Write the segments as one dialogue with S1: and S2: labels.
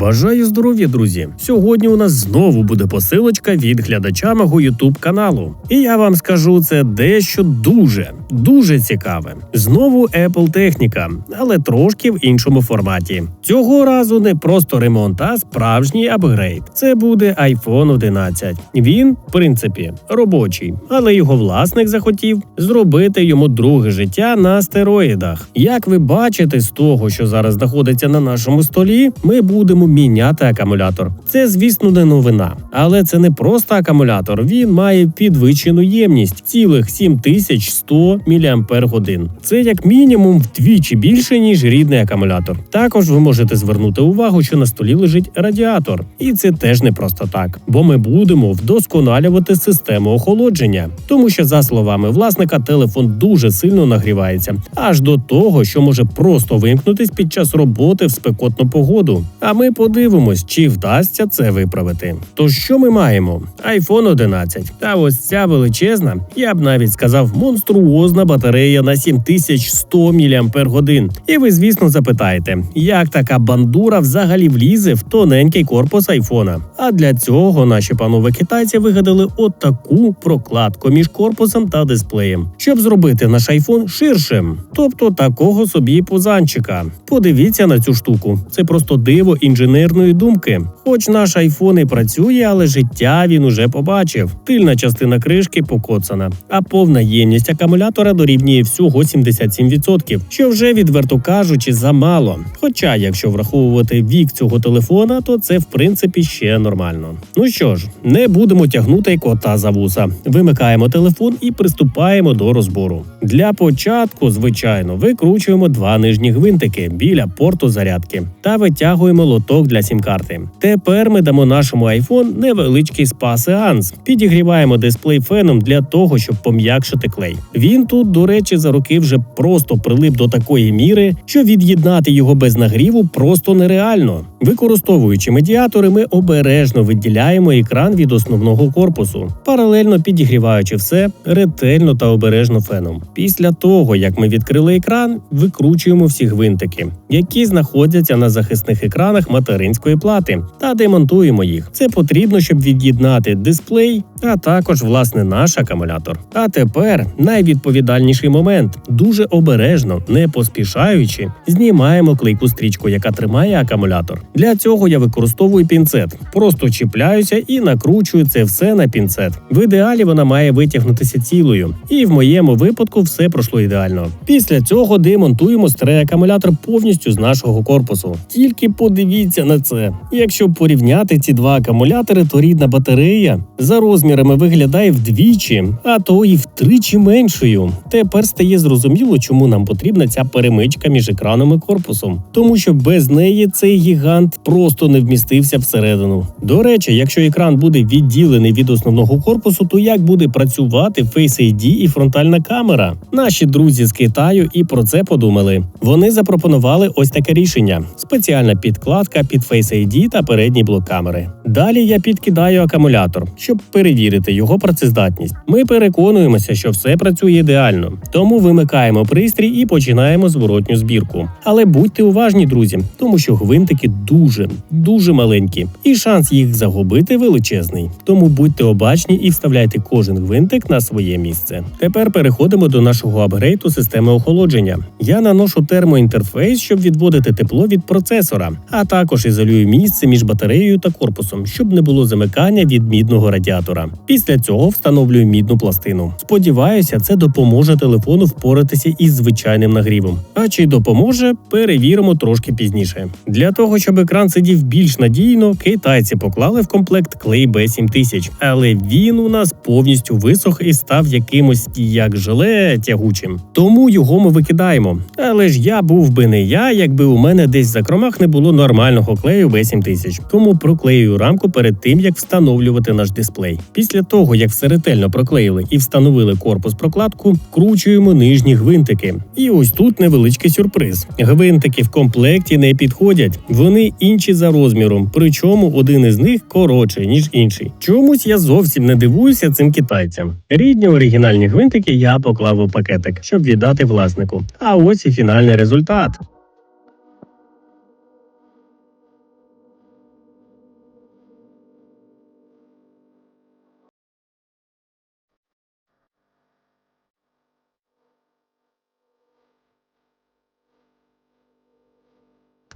S1: Бажаю здоров'я, друзі! Сьогодні у нас знову буде посилочка від глядача мого Ютуб каналу. І я вам скажу це дещо дуже, дуже цікаве. Знову Apple техніка, але трошки в іншому форматі. Цього разу не просто ремонт, а справжній апгрейд. Це буде iPhone 11. Він, в принципі, робочий, але його власник захотів зробити йому друге життя на стероїдах. Як ви бачите, з того, що зараз знаходиться на нашому столі, ми будемо міняти акумулятор. Це, звісно, не новина, але це не просто акумулятор. Він має підвищену ємність цілих 7100 мАч. Це як мінімум вдвічі більше ніж рідний акумулятор. Також ви можете звернути увагу, що на столі лежить радіатор, і це теж не просто так, бо ми будемо вдосконалювати систему охолодження, тому що, за словами власника, телефон дуже сильно нагрівається, аж до того, що може просто вимкнутись під час роботи в спекотну погоду. А ми подивимось, чи вдасться це виправити. То що ми маємо? iPhone 11. Та ось ця величезна, я б навіть сказав, монструозна батарея на 7100 мАч. І ви, звісно, запитаєте, як така бандура взагалі влізе в тоненький корпус айфона. А для цього наші панове китайці вигадали отаку прокладку між корпусом та дисплеєм, щоб зробити наш айфон ширшим, тобто такого собі пузанчика. Подивіться на цю штуку. Це просто диво інженерної думки. Хоч наш айфон і працює, але життя він уже побачив. Тильна частина кришки покоцана, а повна ємність акумулятора дорівнює всього 77%, що вже відверто кажучи замало. Хоча, якщо враховувати вік цього телефона, то це в принципі ще нормально. Ну що ж, не будемо тягнути кота за вуса. Вимикаємо телефон і приступаємо до розбору. Для початку, звичайно, викручуємо два нижні гвинтики біля порту зарядки та витягуємо лоток для сім-карти. Тепер ми дамо нашому iPhone невеличкий спа-сеанс. Підігріваємо дисплей феном для того, щоб пом'якшити клей. Він тут, до речі, за роки вже просто прилип до такої міри, що від'єднати його без нагріву просто нереально. Використовуючи медіатори, ми обережно виділяємо екран від основного корпусу, паралельно підігріваючи все ретельно та обережно феном. Після того, як ми відкрили екран, викручуємо всі гвинтики, які знаходяться на захисних екранах материнської плати, та демонтуємо їх. Це потрібно, щоб від'єднати дисплей, а також власне наш акумулятор. А тепер найвідповідальніший момент: дуже обережно, не поспішаючи, знімаємо клейку стрічку, яка тримає акумулятор. Для цього я використовую пінцет, просто чіпляюся і накручую це все на пінцет. В ідеалі вона має витягнутися цілою, і в моєму випадку все пройшло ідеально. Після цього демонтуємо старий акумулятор повністю з нашого корпусу. Тільки подивіться на це. Якщо порівняти ці два акумулятори, то рідна батарея за розмірами виглядає вдвічі, а то і втричі меншою. Тепер стає зрозуміло, чому нам потрібна ця перемичка між екраном і корпусом, тому що без неї цей гігант просто не вмістився всередину. До речі, якщо екран буде відділений від основного корпусу, то як буде працювати Face ID і фронтальна камера? Наші друзі з Китаю і про це подумали. Вони запропонували ось таке рішення: спеціальна підкладка під Face ID та передній блок камери. Далі я підкидаю акумулятор, щоб перевірити його працездатність. Ми переконуємося, що все працює ідеально, тому вимикаємо пристрій і починаємо зворотню збірку. Але будьте уважні, друзі, тому що гвинтики дуже дуже маленькі, і шанс їх загубити величезний. Тому будьте обачні і вставляйте кожен гвинтик на своє місце. Тепер переходимо до нашого апгрейду системи охолодження. Я наношу термоінтерфейс, щоб відводити тепло від процесора, а також ізолюю місце між батареєю та корпусом, щоб не було замикання від мідного радіатора. Після цього встановлюю мідну пластину. Сподіваюся, це допоможе телефону впоратися із звичайним нагрівом. А чи допоможе, перевіримо трошки пізніше. Для того щоб екран сидів більш надійно, китайці поклали в комплект клей B7000, але він у нас повністю висох і став якимось як желе тягучим. Тому його ми викидаємо. Але ж я був би не я, якби у мене десь за кромах не було нормального клею B7000. Тому проклею рамку перед тим, як встановлювати наш дисплей. Після того, як все ретельно проклеїли і встановили корпус прокладку, кручуємо нижні гвинтики. І ось тут невеличкий сюрприз. Гвинтики в комплекті не підходять, вони інші за розміром, причому один із них коротший, ніж інший. Чомусь я зовсім не дивуюся цим китайцям. Рідні оригінальні гвинтики я поклав у пакетик, щоб віддати власнику. А ось і фінальний результат.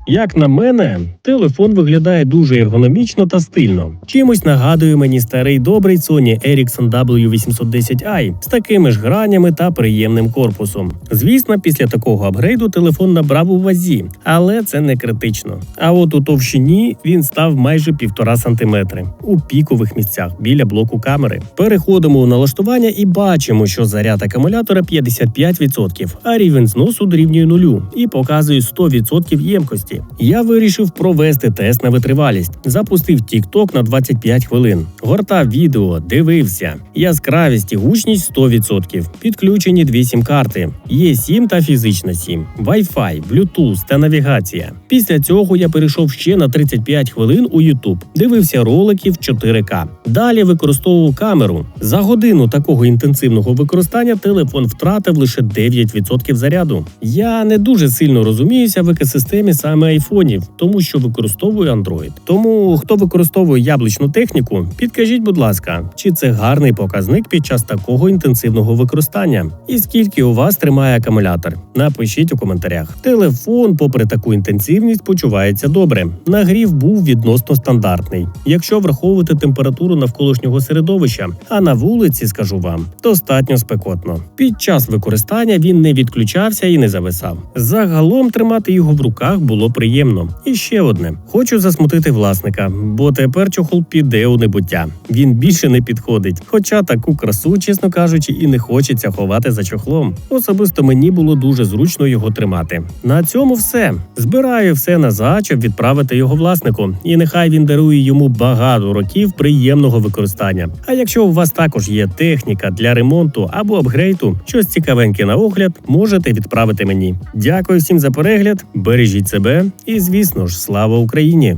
S1: Як на мене, телефон виглядає дуже ергономічно та стильно. Чимось нагадує мені старий добрий Sony Ericsson W810i з такими ж гранями та приємним корпусом. Звісно, після такого апгрейду телефон набрав у вазі, але це не критично. А от у товщині він став майже півтора сантиметри у пікових місцях біля блоку камери. Переходимо у налаштування і бачимо, що заряд акумулятора 55%, а рівень зносу дорівнює нулю і показує 100% ємкості. Я вирішив провести тест на витривалість. Запустив TikTok на 25 хвилин. Гортав відео, дивився. Яскравість і гучність 100%. Підключені дві сім-карти. Є сім та фізична сім, Wi-Fi, Bluetooth та навігація. Після цього я перейшов ще на 35 хвилин у YouTube. Дивився ролики в 4К. Далі використовував камеру. За годину такого інтенсивного використання телефон втратив лише 9% заряду. Я не дуже сильно розуміюся в екосистемі саме айфонів, тому що використовую Android. Тому хто використовує яблучну техніку, підкажіть, будь ласка, чи це гарний показник під час такого інтенсивного використання? І скільки у вас тримає акумулятор? Напишіть у коментарях. Телефон, попри таку інтенсивність, почувається добре. Нагрів був відносно стандартний. Якщо враховувати температуру навколишнього середовища, а на вулиці, скажу вам, достатньо спекотно. Під час використання він не відключався і не зависав. Загалом тримати його в руках було приємно. І ще одне: хочу засмутити власника, бо тепер чохол піде у небуття. Він більше не підходить. Хоча таку красу, чесно кажучи, і не хочеться ховати за чохлом. Особисто мені було дуже зручно його тримати. На цьому все. Збираю все назад, щоб відправити його власнику, і нехай він дарує йому багато років приємного використання. А якщо у вас також є техніка для ремонту або апгрейду, щось цікавеньке на огляд, можете відправити мені. Дякую всім за перегляд, бережіть себе і, звісно ж, слава Україні!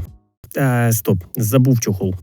S1: Та стоп, забув чохол.